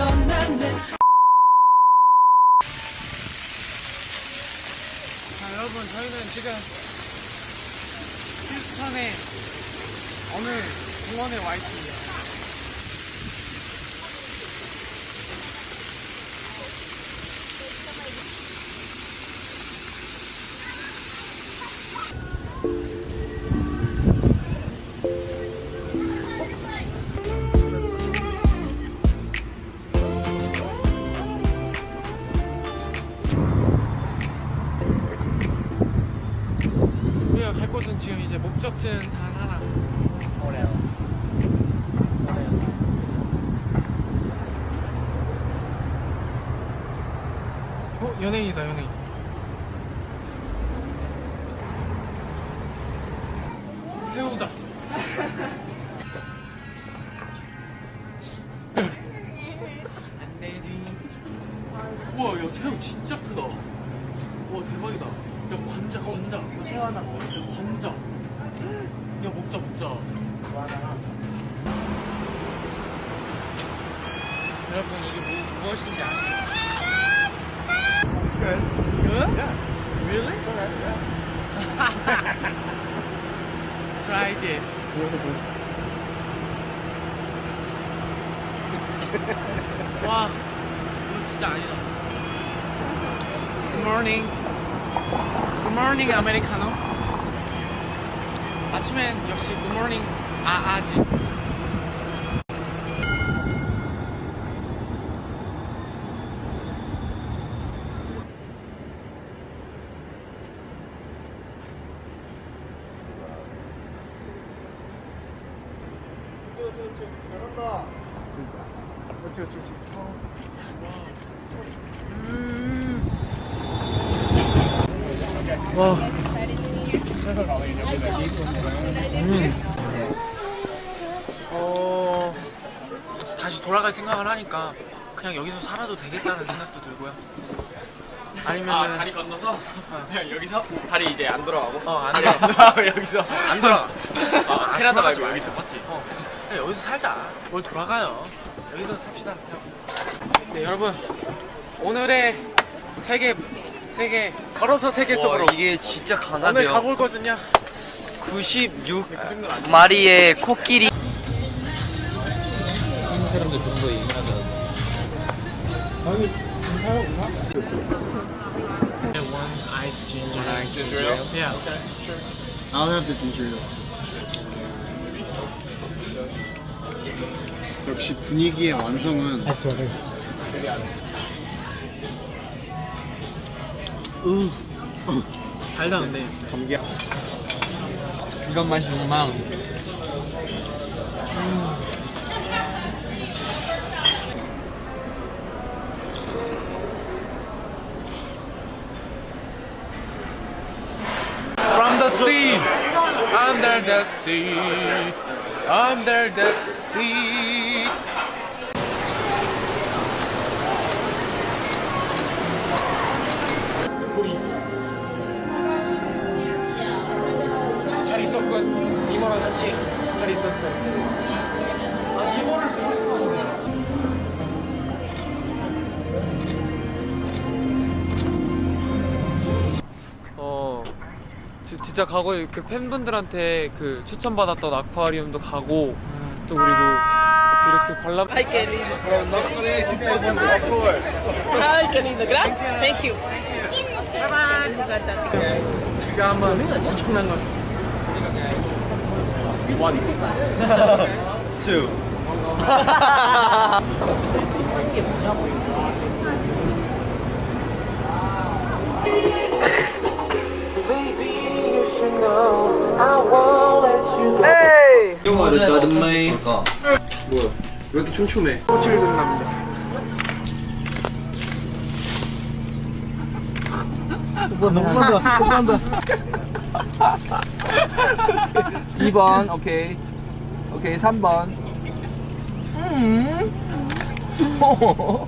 자, 여러분, 저희는 지금 휴스턴의 어느 공원에 와 있습니다. 연예인이다, 연예인. 새우다. 안 되지. 우와, 야, 새우 진짜 크다. 와, 대박이다. 야, 관자, 관자. 이거 새우 하나 먹어. 야, 관자. 야, 먹자, 먹자. 여러분, 이게 뭐, 무엇인지 아시나요? Good. Good? Yeah. Really? Try this. 와, 이거 진짜 아니다. Good morning. Good morning, 아메리카노. 아침엔 역시 Good morning, 아, 아지. 그렇지, 그렇지, 그렇지. 음. 와. 음. 어, 다시 돌아갈 생각을 하니까 그냥 여기서 살아도 되겠다는 생각도 들고요. 아니면은 아 다리 건너서 그냥 여기서 다리 이제 안 돌아가고 어, 안 다리 돌아가. 여기서 안 돌아가. 아, 아, 캐나다 돌아가지 말고. 여기서 맞지? 어, 그냥 여기서 살자. 뭘 돌아가요. 여기서 삽시다. 네, 여러분. 오늘의 세계, 세계, 걸어서 세계 속으로. 이게 진짜 오늘 강하대요. 가볼 곳은요. 96그 정도는 아니고. 마리의 코끼리. One ice ginger. One ice ginger ale? Yeah. I'll have the ginger ale. 역시 분위기의 완성은 으, 달다, 근데. 감기 이건 맛이 엉망. From under the sea, under the sea. 잘 있었군. 이모랑 같이 잘 있었어. 진짜 가고 그 팬분들한테 그 추천받았던 아쿠아리움도 가고 또 그리고 이렇게 관람. Ay, qué lindo. Ay, qué lindo. Gracias. Thank you. 제가 한번 엄청난 걸. 원. two. 뭘까? 왜 이렇게 촘촘해? 호출 등납니다. 너무한다. 너무한다. 2번, 오케이. 오케이, 3번. 음.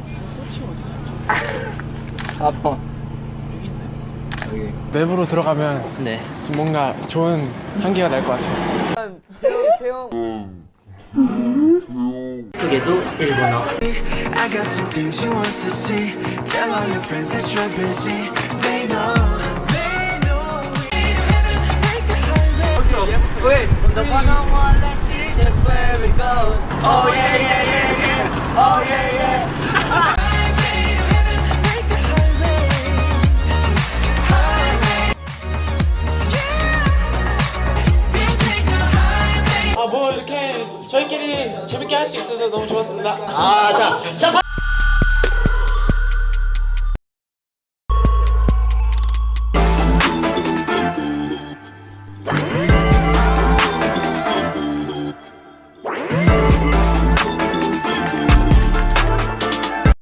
4번. 여기. 내부로 들어가면 네. 지금 뭔가 좋은 향기가 날 것 같아요. 태영, 태영. I got some things you want to see. Tell all your friends that you're busy. They know. They know. Take the highway. Wait, the one on one, let's see just where it goes. Oh yeah, yeah, yeah, yeah. Oh yeah. 저희끼리 재밌게 할 수 있어서 너무 좋았습니다. 아 자, 자